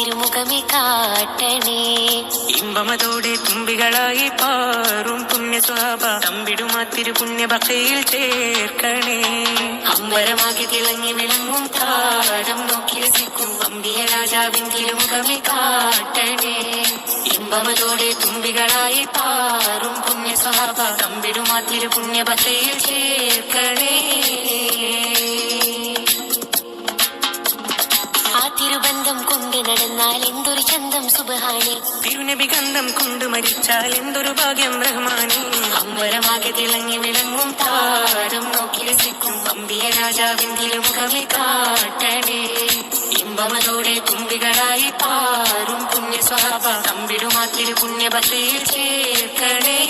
തിരുമുഖമേ കാട്ടണേ. ഇമ്പമതോടെ തുമ്പികളായി പാറും പുണ്യസ്വാഭ തമ്പിടുമാ തിരുപുണ്യ ഭക്തിയിൽ ചേർക്കണേ. അമ്പരമാകി തിളങ്ങി വിളങ്ങും താരം നോക്കി രസിക്കും അമ്പിയ രാജാവിൻ തിരുമുഖമേ കാട്ടണേ. ഇമ്പമതോടെ തുമ്പികളായി പാറും പുണ്യസ്വഭാവ തമ്പിടുമാ തിരുപുണ്യ ഭക്തിയിൽ ചേർക്കണേ. നടന്നാൽ എന്തൊരു ചന്തം സുബഹാനെ? തിരുനബി ഗന്ധം കൊണ്ട് മരിച്ചാൽ എന്തൊരു ഭാഗ്യം റഹ്മാനെ? അമ്പരമാകെ തിളങ്ങി വിളങ്ങും താരം നോക്കി രസിക്കും അമ്പിയ രാജാവെങ്കിലും തിരുമുഖമേ കാട്ടണേ. ഇമ്പമതോടെ തുമ്പികളായി പാറും പുണ്യസ്വാഭ തമ്പിടുമാ തിരുപുണ്യ ഭക്തിയിൽ ചേർക്കണേ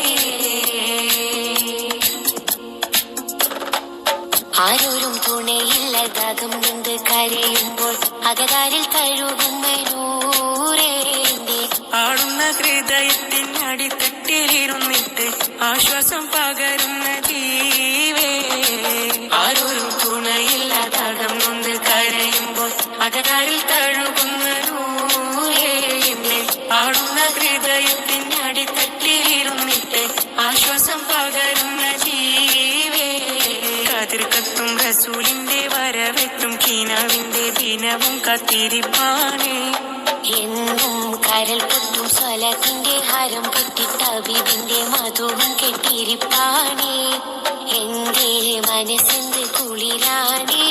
ആരോരും തുണയില്ലതാകും കൊണ്ട് കരയുമ്പോൾ അകതാരിൽ നൂറേന്റെ ആടുന്ന ഹൃദയത്തിൻ അടിത്തട്ടിലിരുന്നിട്ട് ആശ്വാസം പകരുന്ന ജീവേ. ആരൊരു തുണയില്ലാതകം കൊണ്ട് കരയുമ്പോൾ അകതാരിൽ നൂറേന്റെ ആടുന്ന ഹൃദയത്തിൻ അടിത്തട്ടിലിരുന്നിട്ട് ആശ്വാസം പകരുന്ന ജീവേ. കതിർക്കത്തും റസൂലിൻ ദിനവും കത്തിരിപ്പാനേ എന്നും കരൽ പൊട്ടും സ്വലത്തിന്റെ ഹരം കെട്ടി അബിബിന്റെ മധുവും കെട്ടിരിപ്പാനേ എന്റെ മനസ്സെന്ത് കുളിരാനേ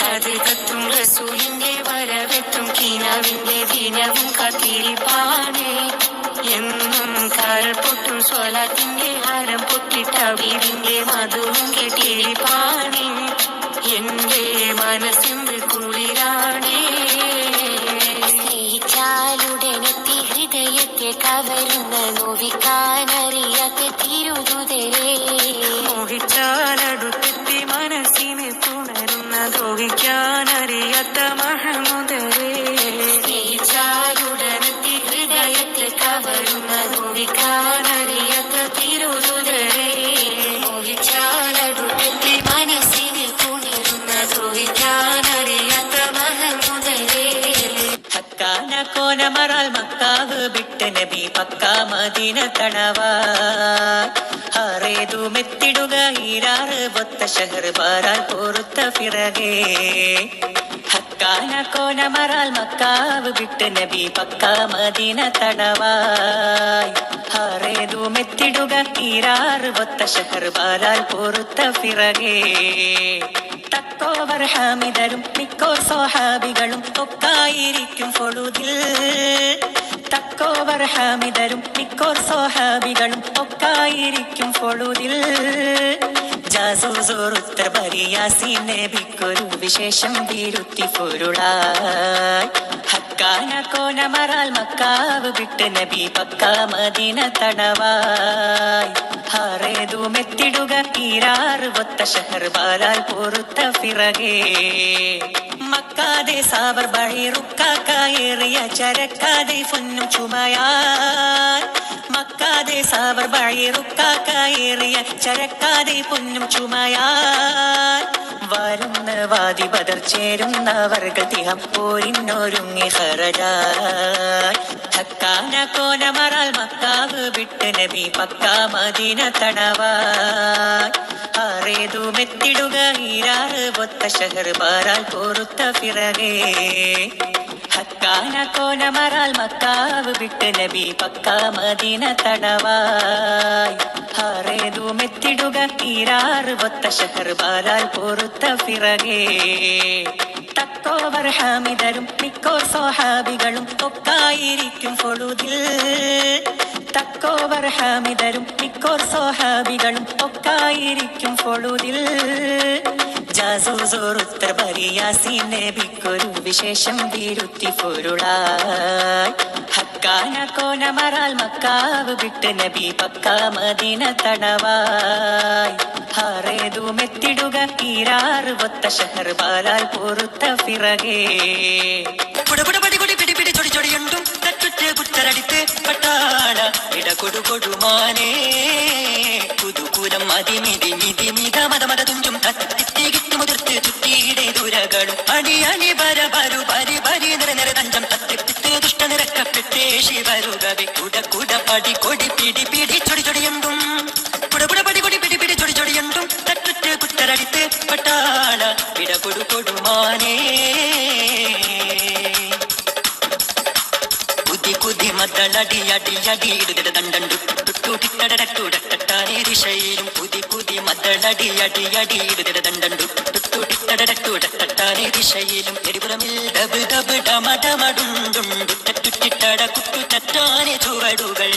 കതിർക്കത്തും റസൂലിന്റെ വരവെത്തും കീനാവിന്റെ ദിനവും കത്തിരിപ്പാനേ എന്നും കരൽ പൊട്ടും സ്വലത്തിന്റെ ഹരം പൊട്ടിട്ട വീടിന്റെ മധുവും കെട്ടിരിപ്പാനേ എന്റെ സ്നേഹിച്ചാലുടനെത്തി ഹൃദയത്തെ കവരുന്ന നോവിക്കാനറിയാത്ത കോനമറാൽ മക്കാവ് വിട്ട് നബി പക്ക മദീന തണവാ. ഹറേതു മെത്തിടുക ഈരാറ് ഒത്ത ഷഹർ പാറാൽ പൊറുത്ത ഫിറകേ ഹക്കാന കോനമറാൽ മക്കാവ് വിട്ട് നബി പക്ക മദീന തണവായ് മെത്തിടുക ഈരാറ് ഒത്ത ഷഹർ ബാരാൽ പൊറുത്ത പിറകേ. തക്കോവർ ഹാമിദരും മിക്കോ സ്വഹാബികളും ഒക്കായിരിക്കും പൊഴുതിൽ തക്കോവർ ഹാമിദരും മിക്കോ സ്വഹാബികളും ഒക്കായിരിക്കും പൊഴുതിൽ ജാസൂസോറുത്തർ ബരിയാസീൻ നബിക്കൊരു വിശേഷം വീരുത്തി പൊരുളായി ഹക്കാന കോനമറാൽ മക്കാവ് വിട്ട് നബി പക്ക മദീന തടവായി. ഹറേതു മെത്തിടുക ഈരാറ് ഒത്ത ഷഹർ ബാലാൽ പൊറുത്ത പിറകേ മക്കാതെ സാവർ ബഴിറുക്കായേറിയ ചരക്കാതെ പൊന്നും ചുമയാൻ മക്കാതെ സാവർ ബഴിറുക്കായേറിയ ചരക്കാതെ പൊന്നും ചുമയാൻ വരുന്ന വാതി ബദർ ചേരുന്നവർകൾ തിഹം പോരിന്നൊരുങ്ങി ഹറജായ് ഹക്കാന കോനമറാൽ മക്കാവ് വിട്ട് നബി പക്കാ മദീന തടവായ് ആറേതു മെത്തിടുക ഈരാറ് ഒത്ത ഷഹർ ബാരാൽ പൊറുത്ത ഫിറകേ ഹക്കാന കോലമറാൽ മക്കാവ് വിട്ട് നബി പക്ക മദീന തടവായ്. ആറേതു തീരാറ് ഒത്ത ഷഹർ ബാലാൽ പൊറുത്ത പിറകേ തക്കോവർ ഹാമിദരും മിക്കോർ സ്വഹാബികളും ഒക്കായിരിക്കും പൊഴുതിൽ തക്കോവർ ഹാമിതരും മിക്കോർ സ്വഹാബികളും ഒക്കായിരിക്കും പൊഴുതിൽ. ജാസൂസോറുത്തർ ബരിയാസീൻ നബിക്കൊരു വിശേഷം വീരുത്തി പൊരുളായി. ഹക്കാന കോനമറാൽ മക്കാവ് വിട്ട് നബി പക്ക മദീന തടവായ്. ഹറേതു മെത്തിടുക ഈരാറ് ഒത്ത ഷഹർ ബാലാൽ പൊറുത്ത പിറകേ പിടി പിടി ചൊടി ചൊടിയുണ്ടും തച്ചുറ്റ് പട്ടാണ പട്ടാള. ഇടകൊടു കൊടുമാനേ കുതുകൂലം അതിമിതി മിതി മിത മത മത തുഞ്ചും തത്തിത്തി കിട്ടി മുതിർത്ത് ചുറ്റിയിടെ ദുരകളും. അടി അണി പര പരു പരി പരി നിര നിര ശിവരുകവെ കുട കുട പടി കൊടി പിടി പിടി ചൊടി ചൊടിയുണ്ടും കുട പടി കൊടി പിടി പിടി ചൊടി ചൊടിയുണ്ടും തട്ടിട്ട് കുത്തരടിത്ത് പട്ടാള കുതി മദ്ദളടി അടി അടി ഇടുതിട ദണ്ടണ്ടു ടുട്ടുടിട്ടടടട്ടുടട്ടാനേ ദിശയിലും കുതി കുതി മദ്ദളടി അടി അടി ഇടുതിട ദണ്ടണ്ടു ടുട്ടുടിട്ടടടട്ടുടട്ടാനേ ദിശയിലും എരിപുറമിൽ ഡബ് ഡബ് ഡമ ഡമടുണ്ടുണ്ടു തട്ടുറ്റിട്ടട കുട്ടു തട്ടാനെ ചുവടുകൾ.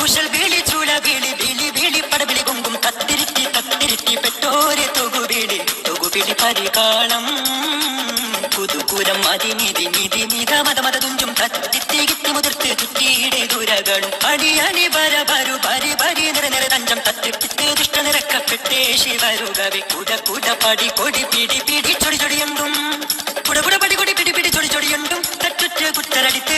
കുശൽ വിളി ചുള വിളി വിളി വിളി പടവിളി കൊങ്കും കത്തിരിത്തി കത്തിരിത്തി പെട്ടോരെ തൊകുപിടി തൊകുപിടി പരികാളം. പുതുപുരം അതിനിധി നിധി മിത മത മത തുഞ്ചും മുതിർത്ത് കുട കുട പടി പിടി ചൊടി ചൊടിയുണ്ടും കുട പടി പിടി ചൊടി കുത്തരടിത്ത്